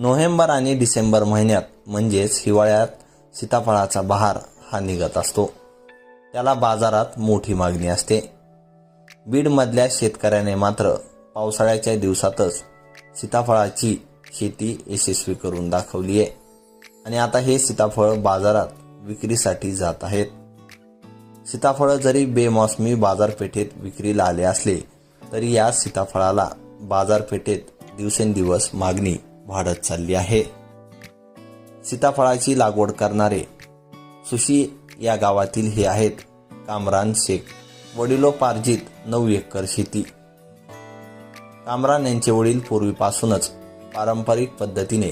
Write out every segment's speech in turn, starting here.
November आणि डिसेंबर महिन्यात म्हणजेच हिवाळ्यात सीताफळाचा बहार हा निघत असतो. त्याला बाजारात मोठी मागणी असते. बीडमधल्या शेतकऱ्याने मात्र पावसाळ्याच्या दिवसातच सीताफळाची शेती यशस्वी करून दाखवली आहे. आणि आता हे सीताफळ बाजारात विक्रीसाठी जात आहेत. सीताफळ जरी बेमोसमी बाजारपेठेत विक्रीला आले असले तरी या सीताफळाला बाजारपेठेत दिवसेंदिवस मागणी वाढत चालली आहे. सीताफळाची लागवड करणारे सुशी या गावातील हे आहेत. कामरान शेख. वडिलोपार्जित नऊ एकर शेती. कामरान यांचे वडील पूर्वीपासूनच पारंपरिक पद्धतीने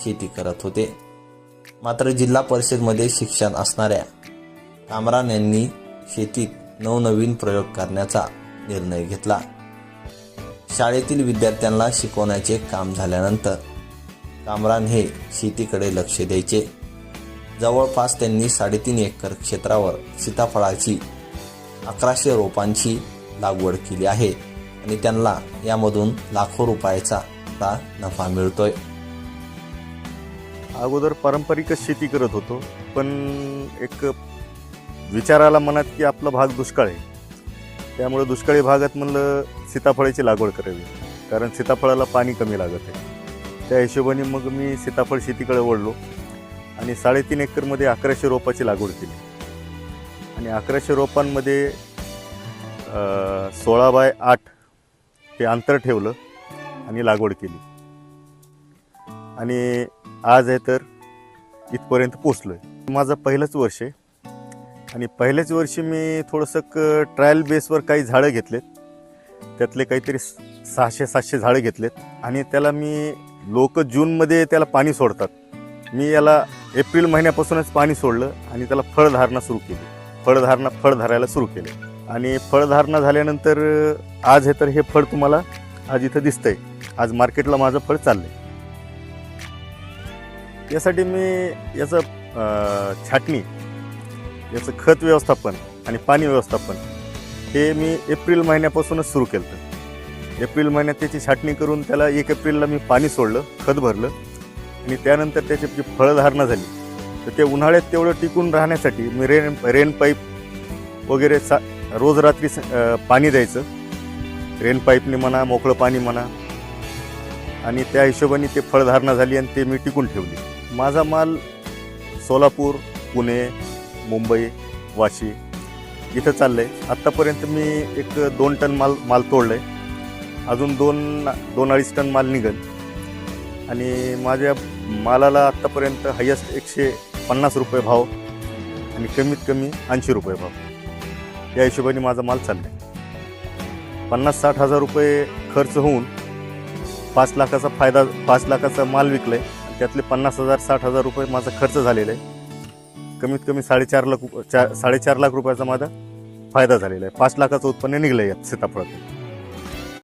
शेती करत होते. मात्र जिल्हा परिषदमध्ये शिक्षण असणाऱ्या कामरान यांनी शेतीत नवनवीन प्रयोग करण्याचा निर्णय घेतला. शाळेतील विद्यार्थ्यांना शिकवण्याचे काम झाल्यानंतर कामरान हे शेतीकडे लक्ष द्यायचे. जवळपास त्यांनी साडेतीन एकर क्षेत्रावर सीताफळाची अकराशे रोपांची लागवड केली आहे आणि त्यांना यामधून लाखो रुपयाचा आता नफा मिळतोय. अगोदर पारंपरिकच शेती करत होतो पण एक विचाराला मनात की आपला भाग दुष्काळ आहे. त्यामुळे दुष्काळी भागात म्हणलं सीताफळाची लागवड करावी. कारण सीताफळाला पाणी कमी लागत आहे. त्या हिशोबाने मग मी सीताफळ शेतीकडे वळलो आणि साडेतीन एकरमध्ये अकराशे रोपाची लागवड केली. आणि अकराशे रोपांमध्ये सोळा बाय आठ हे अंतर ठेवलं आणि लागवड केली. आणि आज आहे तर इथपर्यंत पोचलो आहे माझं पहिलंच वर्ष आहे. आणि पहिल्याच वर्षी मी थोडंसं ट्रायल बेसवर काही झाडं घेतलेत. त्यातले काहीतरी सहाशे सातशे झाडं घेतलेत. आणि त्याला मी लोक जूनमध्ये त्याला पाणी सोडतात. मी याला एप्रिल महिन्यापासूनच पाणी सोडलं आणि त्याला फळधारणा सुरू केली. फळधारणा फळ धरायला सुरू केले. आणि फळधारणा झाल्यानंतर आज हे तर हे फळ तुम्हाला आज इथं दिसतंय. आज मार्केटला माझं फळ चाललंय. यासाठी मी याचं छाटणी याचं खत व्यवस्थापन आणि पाणी व्यवस्थापन हे मी एप्रिल महिन्यापासूनच सुरू केलं होतं. एप्रिल महिन्यात त्याची छाटणी करून त्याला एक एप्रिलला मी पाणी सोडलं खत भरलं आणि त्यानंतर त्याची जी फळधारणा झाली तर ते उन्हाळ्यात तेवढं टिकून राहण्यासाठी मी रेन रेन पाईप वगैरे सा रोज रात्री स- पाणी द्यायचं. रेन पाईपने म्हणा मोकळं पाणी म्हणा. आणि त्या हिशोबाने ते फळधारणा झाली आणि ते मी टिकून ठेवली. माझा माल सोलापूर पुणे मुंबई वाशी इथं चाललं आहे आत्तापर्यंत मी एक दोन टन माल माल तोडलं आहे अजून दोन दोन अडीच टन माल निघल. आणि माझ्या मालाला आत्तापर्यंत हायस्ट एकशे पन्नास रुपये भाव आणि कमीत कमी ऐंशी रुपये भाव. या हिशोबाने माझा माल चालला आहे पन्नास साठ हजार रुपये खर्च होऊन पाच लाखाचा फायदा पाच लाखाचा माल विकलाय. त्यातले पन्नास हजार साठ हजार रुपये माझा खर्च झालेला आहे. कमीत कमी साडेचार लाख चार साडेचार लाख रुपयाचा माझा फायदा झालेला आहे. पाच लाखाचं उत्पन्न निघलं आहे सीताफळातून.